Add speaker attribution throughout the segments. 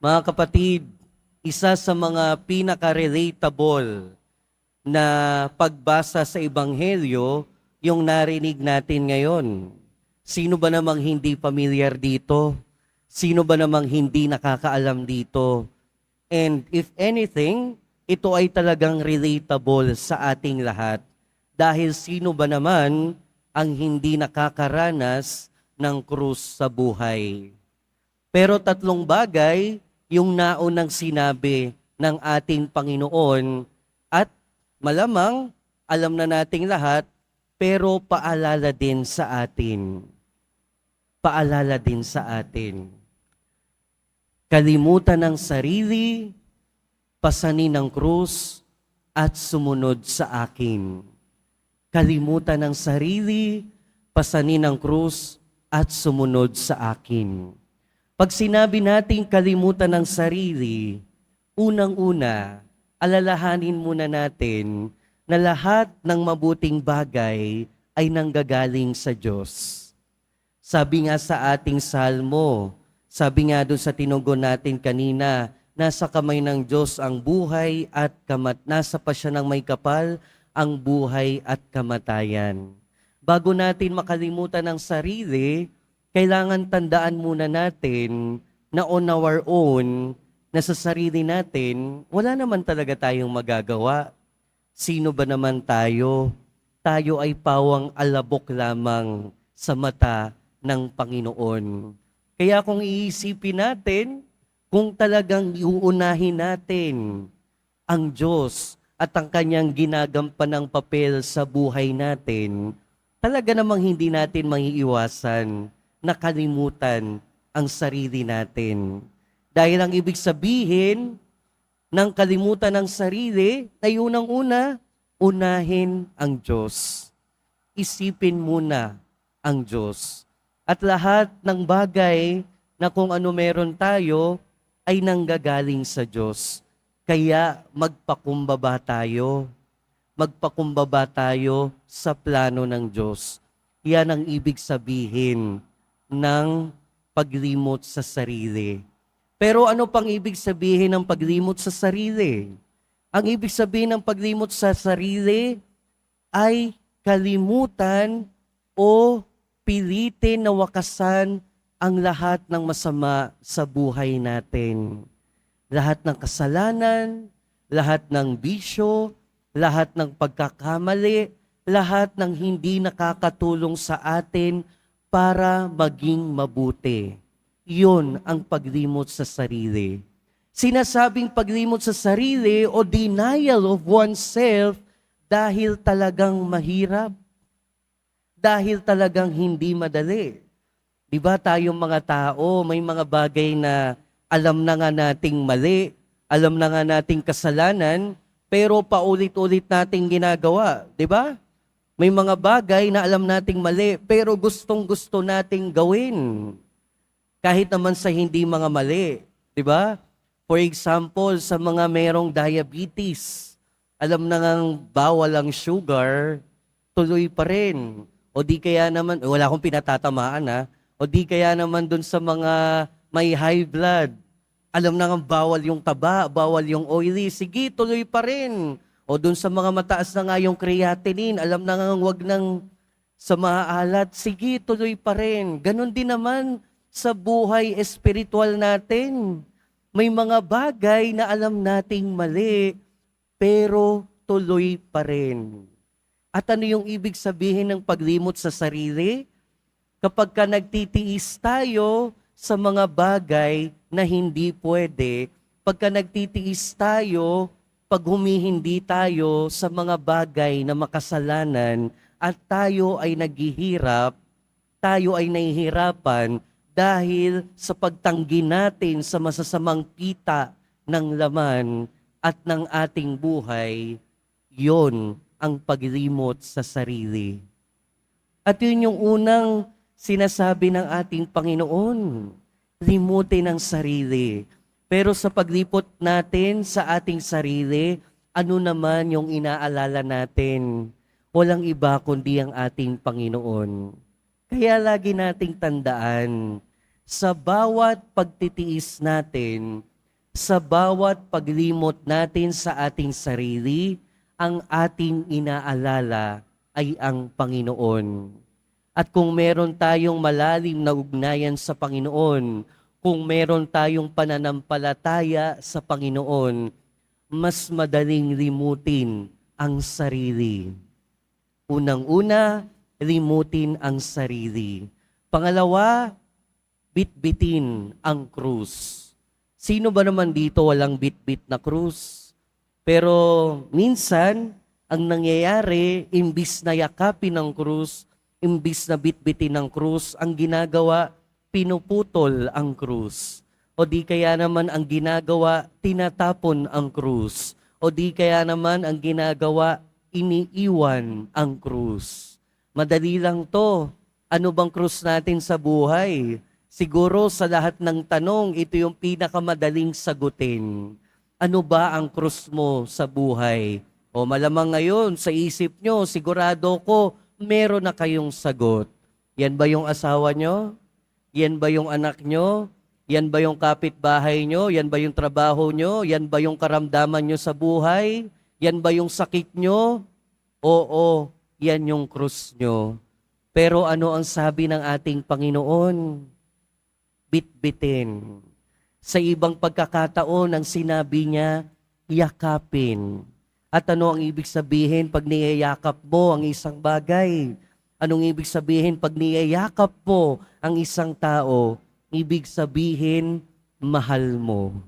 Speaker 1: Mga kapatid, isa sa mga pinaka-relatable na pagbasa sa Ebanghelyo, yung narinig natin ngayon. Sino ba namang hindi familiar dito? Sino ba namang hindi nakakaalam dito? And if anything, ito ay talagang relatable sa ating lahat. Dahil sino ba naman ang hindi nakakaranas ng krus sa buhay? Pero tatlong bagay yung naunang sinabi ng ating Panginoon at malamang alam na nating lahat pero paalala din sa atin. Paalala din sa atin. Kalimutan ng sarili, pasanin ng krus, at sumunod sa akin. Kalimutan ng sarili, pasanin ng krus, at sumunod sa akin. Pag sinabi nating kalimutan ng sarili, unang-una, alalahanin muna natin na lahat ng mabuting bagay ay nanggagaling sa Diyos. Sabi nga sa ating salmo, sabi nga doon sa tinugon natin kanina, nasa kamay ng Diyos ang buhay at kamat nasa pa siya ng may kapal ang buhay at kamatayan. Bago natin makalimutan ang sarili, kailangan tandaan muna natin na on our own, na sa sarili natin, wala naman talaga tayong magagawa. Sino ba naman tayo? Tayo ay pawang alabok lamang sa mata ng Panginoon. Kaya kung iisipin natin, kung talagang iuunahin natin ang Diyos at ang kanyang ginagampan ng papel sa buhay natin, talaga namang hindi natin maiiwasan na kalimutan ang sarili natin. Dahil ang ibig sabihin ng kalimutan ng sarili ay unang-una, unahin ang Diyos. Isipin muna ang Diyos. At lahat ng bagay na kung ano meron tayo ay nanggagaling sa Diyos. Kaya magpakumbaba tayo. Magpakumbaba tayo sa plano ng Diyos. Yan ang ibig sabihin ng paglimot sa sarili. Pero ano pang ibig sabihin ng paglimot sa sarili? Ang ibig sabihin ng paglimot sa sarili ay kalimutan o pilitin na wakasan ang lahat ng masama sa buhay natin. Lahat ng kasalanan, lahat ng bisyo, lahat ng pagkakamali, lahat ng hindi nakakatulong sa atin para maging mabuti. Yun ang paglimot sa sarili. Sinasabing paglimot sa sarili o denial of oneself dahil talagang mahirap. Dahil talagang hindi madali. Di ba tayong mga tao, may mga bagay na alam na nga nating mali, alam na nga nating kasalanan, pero paulit-ulit nating ginagawa. Di ba? May mga bagay na alam nating mali, pero gustong-gusto nating gawin kahit naman sa hindi mga mali, 'di ba? For example, sa mga merong diabetes, alam na ngang bawal ang sugar, tuloy pa rin. O di kaya naman, wala akong pinatatamaan ha, o di kaya naman dun sa mga may high blood, alam na ngang bawal yung taba, bawal yung oily, sige, tuloy pa rin. O dun sa mga mataas na nga yung creatinine, alam na ngang wag nang sa maalat, sige, tuloy pa rin. Ganon din naman sa buhay espiritual natin. May mga bagay na alam nating mali, pero tuloy pa rin. At ano yung ibig sabihin ng paglimot sa sarili? Kapag ka nagtitiis tayo sa mga bagay na hindi pwede, pagka nagtitiis tayo, pag humihindi tayo sa mga bagay na makasalanan at tayo ay naghihirap, tayo ay nahihirapan, dahil sa pagtanggi natin sa masasamang kita ng laman at ng ating buhay, yon ang paglimot sa sarili. At yun yung unang sinasabi ng ating Panginoon, limutin ang sarili. Pero sa paglipot natin sa ating sarili, ano naman yung inaalala natin? Walang iba kundi ang ating Panginoon. Kaya lagi nating tandaan, sa bawat pagtitiis natin, sa bawat paglimot natin sa ating sarili, ang ating inaalala ay ang Panginoon. At kung meron tayong malalim na ugnayan sa Panginoon, kung meron tayong pananampalataya sa Panginoon, mas madaling limutin ang sarili. Unang-una, limutin ang sarili. Pangalawa, bitbitin ang krus. Sino ba naman dito walang bitbit na krus? Pero minsan, ang nangyayari, imbis na yakapin ang krus, imbis na bitbitin ang krus, ang ginagawa, pinuputol ang krus. O di kaya naman ang ginagawa, tinatapon ang krus. O di kaya naman ang ginagawa, iniiwan ang krus. Madali lang to. Ano bang krus natin sa buhay? Siguro sa lahat ng tanong, ito yung pinakamadaling sagutin. Ano ba ang krus mo sa buhay? O malamang ngayon, sa isip nyo, sigurado ko, meron na kayong sagot. Yan ba yung asawa nyo? Yan ba yung anak nyo? Yan ba yung kapitbahay nyo? Yan ba yung trabaho nyo? Yan ba yung karamdaman nyo sa buhay? Yan ba yung sakit nyo? Oo, yan yung krus nyo. Pero ano ang sabi ng ating Panginoon? Bitbitin. Sa ibang pagkakataon, ang sinabi niya, yakapin. At ano ang ibig sabihin pag niyayakap mo ang isang bagay? Anong ibig sabihin pag niyayakap mo ang isang tao? Ibig sabihin, mahal mo.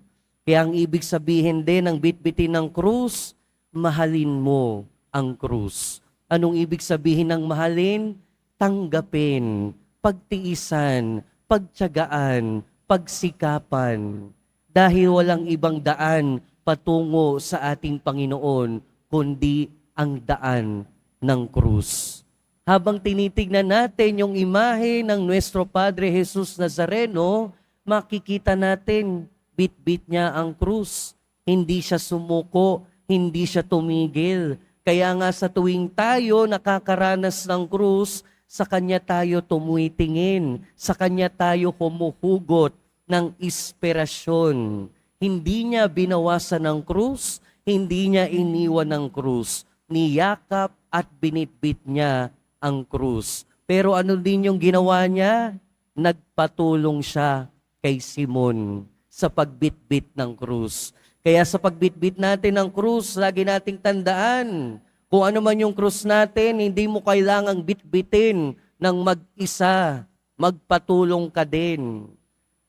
Speaker 1: Kaya ang ibig sabihin din ng bitbitin ng krus, mahalin mo ang krus. Anong ibig sabihin ng mahalin? Tanggapin, pagtiisan, pagtyagaan, pagsikapan. Dahil walang ibang daan patungo sa ating Panginoon, kundi ang daan ng krus. Habang tinitignan natin yung imahe ng Nuestro Padre Jesus Nazareno, makikita natin, bit-bit niya ang krus. Hindi siya sumuko, hindi siya tumigil. Kaya nga sa tuwing tayo nakakaranas ng krus, sa Kanya tayo tumuitingin, sa Kanya tayo humuhugot ng inspirasyon. Hindi niya binawasan ng krus, hindi niya iniwan ng krus. Niyakap at binitbit niya ang krus. Pero ano din yung ginawa niya? Nagpatulong siya kay Simon sa pagbitbit ng krus. Kaya sa pagbitbit natin ng krus, lagi nating tandaan, kung ano man yung krus natin, hindi mo kailangang bitbitin ng mag-isa. Magpatulong ka din.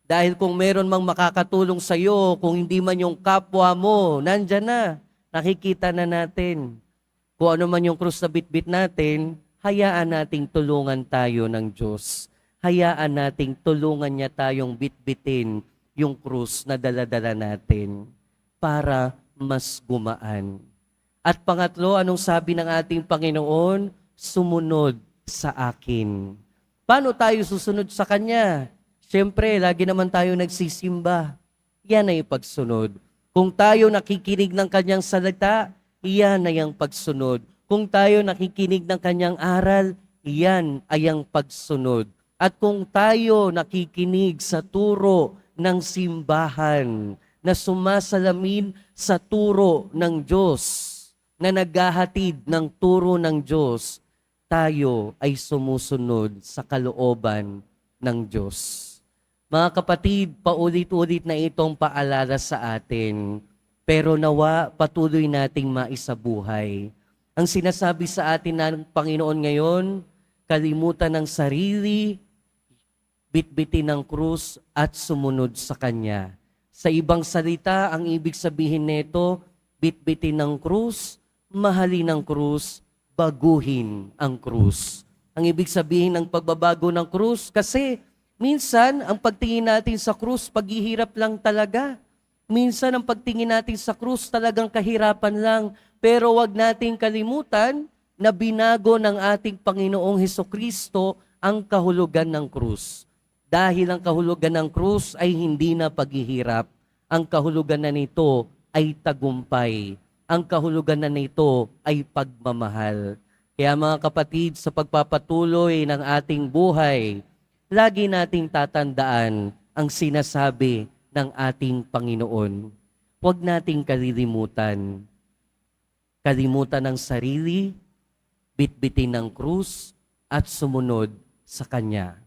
Speaker 1: Dahil kung meron mang makakatulong sa iyo, kung hindi man yung kapwa mo, nandyan na. Nakikita na natin. Kung ano man yung krus na bitbit natin, hayaan nating tulungan tayo ng Diyos. Hayaan nating tulungan niya tayong bitbitin yung krus na daladala natin para mas gumaan. At pangatlo, anong sabi ng ating Panginoon? Sumunod sa akin. Paano tayo susunod sa Kanya? Siyempre, lagi naman tayo nagsisimba. Yan ay pagsunod. Kung tayo nakikinig ng Kanyang salita, iyan ay ang pagsunod. Kung tayo nakikinig ng Kanyang aral, iyan ay ang pagsunod. At kung tayo nakikinig sa turo ng simbahan na sumasalamin sa turo ng Diyos, na naghahatid ng turo ng Diyos, tayo ay sumusunod sa kalooban ng Diyos. Mga kapatid, paulit-ulit na itong paalala sa atin, pero nawa patuloy nating maisabuhay. Ang sinasabi sa atin ng Panginoon ngayon, kalimutan ng sarili, bitbitin ng krus at sumunod sa Kanya. Sa ibang salita, ang ibig sabihin nito, bitbitin ng krus, mahalin ang krus, baguhin ang krus. Ang ibig sabihin ng pagbabago ng krus, kasi minsan ang pagtingin natin sa krus, paghihirap lang talaga. Minsan ang pagtingin natin sa krus talagang kahirapan lang. Pero wag nating kalimutan na binago ng ating Panginoong Heso Kristo ang kahulugan ng krus. Dahil ang kahulugan ng krus ay hindi na paghihirap. Ang kahulugan na nito ay tagumpay. Ang kahulugan na nito ay pagmamahal. Kaya mga kapatid, sa pagpapatuloy ng ating buhay, lagi nating tatandaan ang sinasabi ng ating Panginoon. Huwag nating kalilimutan. Kalimutan ng sarili, bitbitin ng krus, at sumunod sa Kanya.